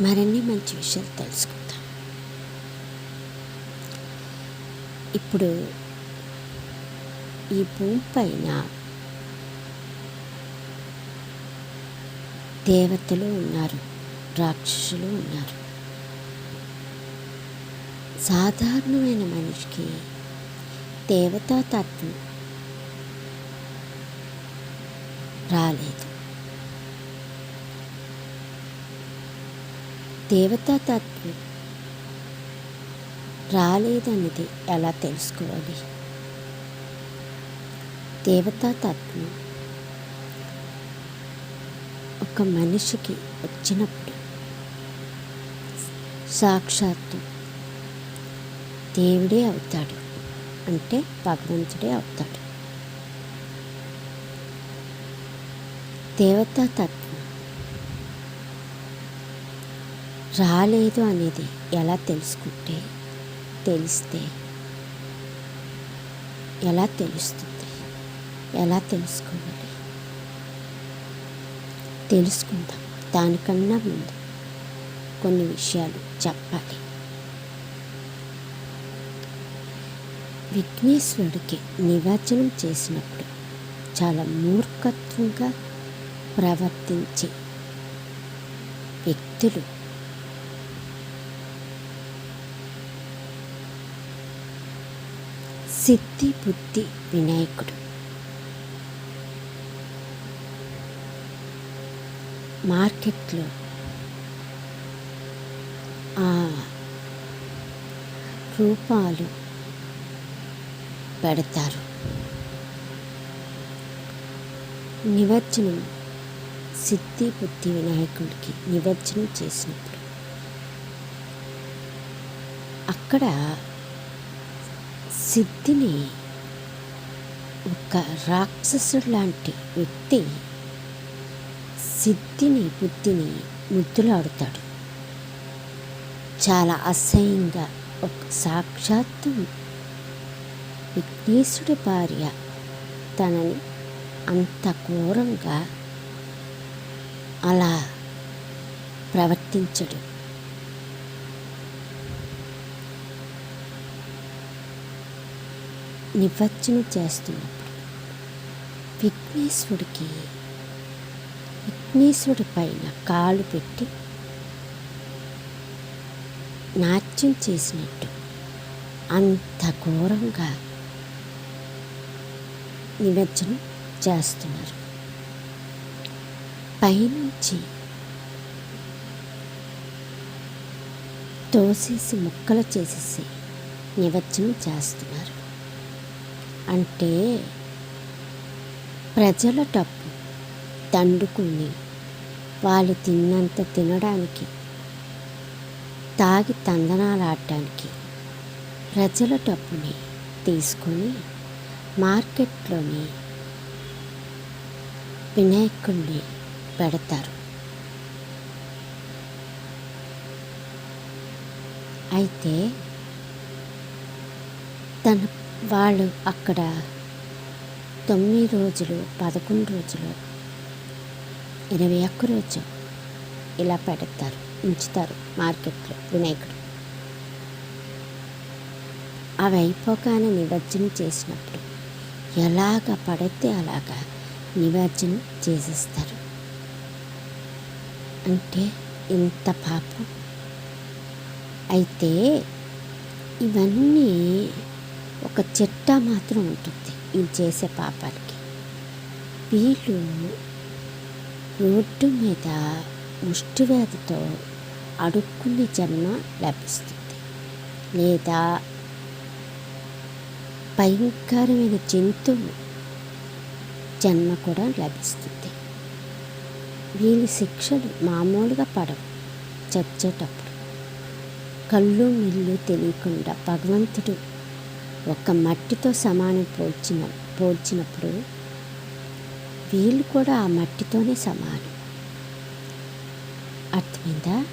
మరిన్ని మంచి విషయాలు తెలుసుకుందాం. ఇప్పుడు ఈ భూమి పైన దేవతలు ఉన్నారు రాక్షసులు ఉన్నారు. సాధారణమైన మనిషికి దేవతా తత్వం రాలేదు. దేవతా తత్వం రాలేదన్నది ఎలా తెలుసుకోవాలి? దేవతా తత్వం ఒక మనిషికి వచ్చినప్పుడు సాక్షాత్తు దేవుడే అవుతాడు. అంటే భగవంతుడే అవుతాడు. దేవతా తత్వం రాలేదు అనేది ఎలా తెలుసుకుంటే తెలిస్తే ఎలా తెలుస్తుంది ఎలా తెలుసుకోవాలి? తెలుసుకుందాం. దానికన్నా ముందు కొన్ని విషయాలు చెప్పాలి. విఘ్నేశ్వరుడికి నిమజ్జనం చేసినప్పుడు చాలా మూర్ఖత్వంగా ప్రవర్తించే వ్యక్తులు సిద్ధి బుద్ధి వినాయకుడు మార్కెట్లో ఆ రూపాలు పెడతారు నిమజ్జనం సిద్ధి బుద్ధి వినాయకుడికి నిమజ్జనం చేసినప్పుడు అక్కడ సిద్ధిని ఒక రాక్షసుడు లాంటి వ్యక్తి సిద్ధిని బుద్ధిని ముద్దులాడుతాడు. చాలా అసహ్యంగా ఒక సాక్షాత్తు విఘ్నేశుడి భార్య తనని అంత ఘోరంగా అలా ప్రవర్తించడు. నిమజ్జనం చేస్తున్నప్పుడు విఘ్నేశ్వరుడికి విఘ్నేశ్వరుడి పైన కాలు పెట్టి నాట్యం చేసినట్టు అంత ఘోరంగా నిమజ్జనం చేస్తున్నారు. పైనుంచి తోసేసి ముక్కలు చేసేసి నిమజ్జనం చేస్తున్నారు. అంటే ప్రజల డబ్బు దండుకుని వాళ్ళు తిన్నంత తినడానికి తాగి తందనాలు ఆడటానికి ప్రజల డబ్బుని తీసుకొని మార్కెట్లోని వినాయకుడిని పెడతారు. అయితే తన వాళ్ళు అక్కడ తొమ్మిది రోజులు పదకొండు రోజులు ఇరవై ఒక్క రోజు ఇలా పెడతారు ఉంచుతారు మార్కెట్లో వినాయకుడు. అవి అయిపోగానే నిమజ్జనం చేసినప్పుడు ఎలాగ పడితే అలాగా నిమజ్జనం చేసేస్తారు. అంటే ఇంత పాపం. అయితే ఇవన్నీ ఒక చెట్ట మాత్రం ఉంటుంది. ఇది చేసే పాపాలకి వీళ్ళు రోడ్డు మీద ముష్టివ్యాధితో అడుక్కునే జన్మ లభిస్తుంది. లేదా భయంకరమైన జంతువు జన్మ కూడా లభిస్తుంది. వీళ్ళ శిక్షలు మామూలుగా పడవు. చచ్చేటప్పుడు కళ్ళు మిల్లు తెలియకుండా భగవంతుడు ఒక మట్టితో సమానం పోల్చిన పోల్చినప్పుడు వీళ్ళు కూడా ఆ మట్టితోనే సమానం. అర్థమైందా?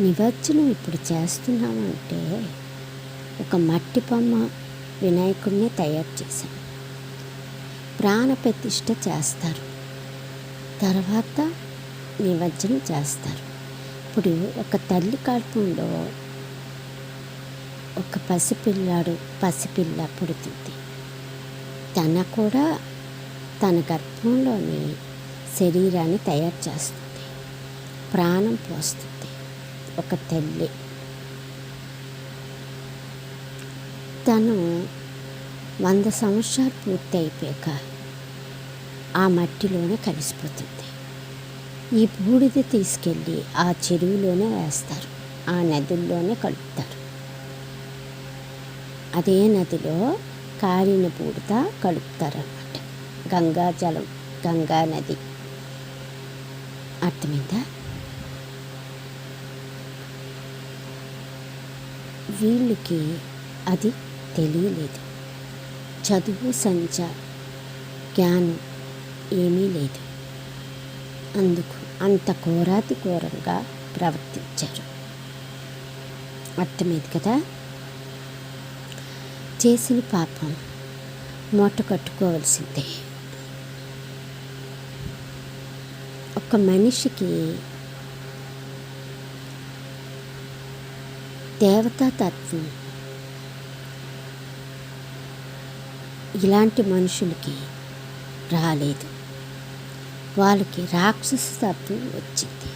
నిమజ్జనం ఇప్పుడు చేస్తున్నామంటే ఒక మట్టి బొమ్మ వినాయకుడిని తయారు చేశాం. ప్రాణ ప్రతిష్ట చేస్తారు. తర్వాత నిమజ్జనం చేస్తారు. ఇప్పుడు ఒక తల్లి కడుపులో ఒక పసిపిల్లాడు పసిపిల్ల పుడుతుంది. తన కూడా తన గర్భంలోని శరీరాన్ని తయారు చేస్తుంది. ప్రాణం పోస్తుంది. ఒక తల్లి. తను వంద సంవత్సరాలు పూర్తి అయిపోయాక ఆ మట్టిలోనే కలిసిపోతుంది. ఈ బూడిద తీసుకెళ్ళి ఆ చెరువులోనే వేస్తారు. ఆ నదుల్లోనే కలుపు అదే నదిలో కాలిన బూడిద కలుపుతారన్నమాట. గంగాజలం గంగా నది. అర్థమైందా? వీళ్ళకి అది తెలియలేదు. చదువు సంచ జ్ఞానం ఏమీ లేదు. అందుకు అంత ఘోరాతి ఘోరంగా ప్రవర్తించారు. అర్థమైంది కదా? చేసిన పాపం మూట కట్టుకోవాల్సిందే. ఒక మనిషికి దేవతాతత్వం ఇలాంటి మనుషులకి రాలేదు. వాళ్ళకి రాక్షస తత్వం వచ్చింది.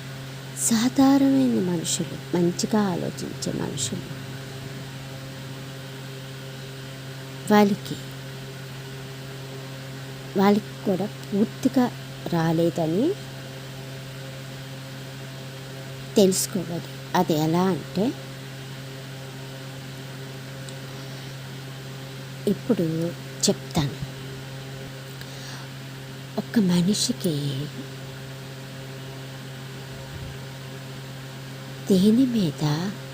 సాధారణమైన మనుషులు మంచిగా ఆలోచించే మనుషులు వాళ్ళకి వాళ్ళకి కూడా పూర్తిగా రాలేదని తెలుసుకోవాలి. అది ఎలా అంటే ఇప్పుడు చెప్తాను. ఒక మనిషికి దేని మీద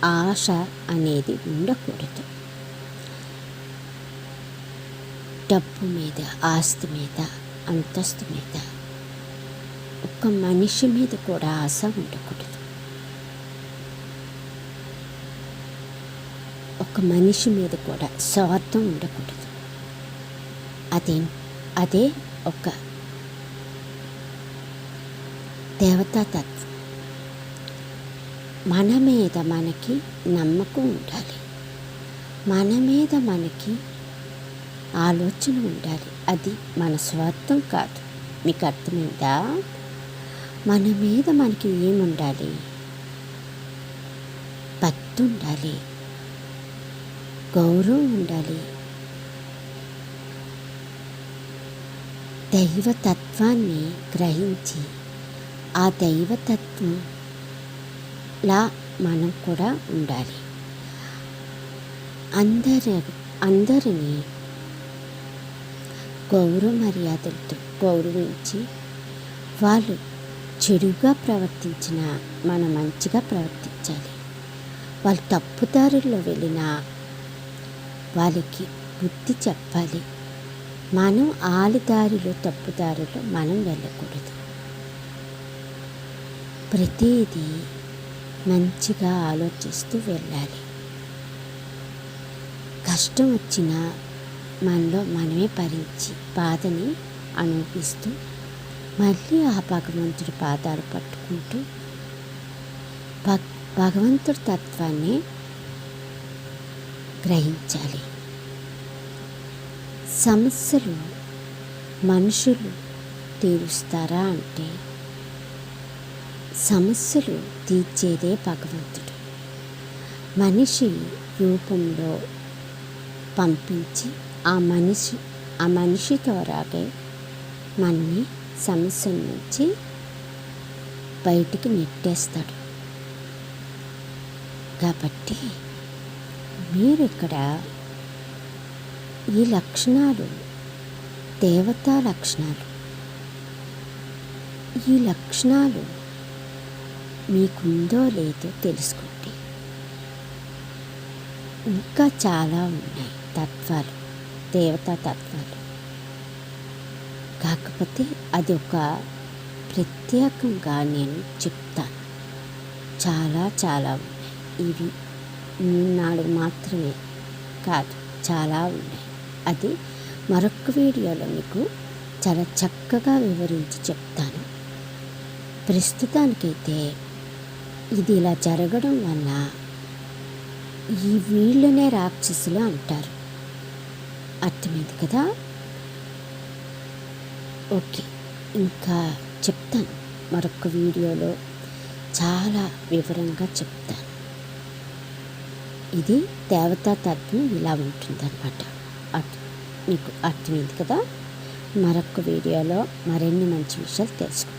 ఆశ అనేది ఉండకూడదు. డబ్బు మీద ఆస్తి మీద అంతస్తు మీద. ఒక మనిషి మీద కూడా ఆశ ఉండకూడదు. ఒక మనిషి మీద కూడా స్వార్థం ఉండకూడదు. అదే అదే ఒక దేవతాతత్వం మన మీద మనకి నమ్మకం ఉండాలి. మన మీద మనకి ఆలోచన ఉండాలి. అది మన స్వార్థం కాదు. మీకు అర్థమైందా? మన మీద మనకి ఏముండాలి? భక్తి ఉండాలి. గౌరవం ఉండాలి. దైవతత్వాన్ని గ్రహించి ఆ దైవతత్వంలా మనం కూడా ఉండాలి. అందరి అందరినీ గౌరవ మర్యాదలతో గౌరవించి వాళ్ళు చెడుగా ప్రవర్తించిన మనం మంచిగా ప్రవర్తించాలి. వాళ్ళు తప్పుదారుల్లో వెళ్ళినా వాళ్ళకి బుద్ధి చెప్పాలి. మనం ఆలిదారిలో తప్పుదారిలో మనం వెళ్ళకూడదు. ప్రతిదీ మంచిగా ఆలోచిస్తూ వెళ్ళాలి. కష్టం వచ్చినా మనలో మనమే భరించి బాధని అనుభవిస్తూ మళ్ళీ ఆ భగవంతుడి పాదాలు పట్టుకుంటూ భగ్ భగవంతుడి తత్వాన్ని గ్రహించాలి. సమస్యలు మనుషులు తీరుస్తారా అంటే సమస్యలు తీర్చేదే భగవంతుడు. మనిషి రూపంలో పంపించి ఆ మనిషి ఆ మనిషి ద్వారాగే మనని సమస్య నుంచి బయటికి నెట్టేస్తాడు. కాబట్టి మీరు ఇక్కడ ఈ లక్షణాలు దేవతా లక్షణాలు ఈ లక్షణాలు మీకుందో లేదో తెలుసుకోండి. ఇంకా చాలా ఉన్నాయి తత్వాలు. దేవతా తత్వాలు కాకపోతే అది ఒక ప్రత్యేకంగా నేను చెప్తాను. చాలా చాలా ఉన్నాయి. ఇవి మూడు నాలుగు మాత్రమే కాదు చాలా ఉన్నాయి. అది మరొక వీడియోలో మీకు చాలా చక్కగా వివరించి చెప్తాను. ప్రస్తుతానికైతే ఇది ఇలా జరగడం వల్ల ఈ వీళ్ళనే రాక్షసులు అంటారు. అర్థమైంది కదా? ఓకే ఇంకా చెప్తాను. మరొక వీడియోలో చాలా వివరంగా చెప్తాను. ఇది దేవతా తత్వం ఇలా ఉంటుందన్నమాట. మీకు అర్థమైంది కదా? మరొక వీడియోలో మరిన్ని మంచి విషయాలు తెలుసుకుంటాం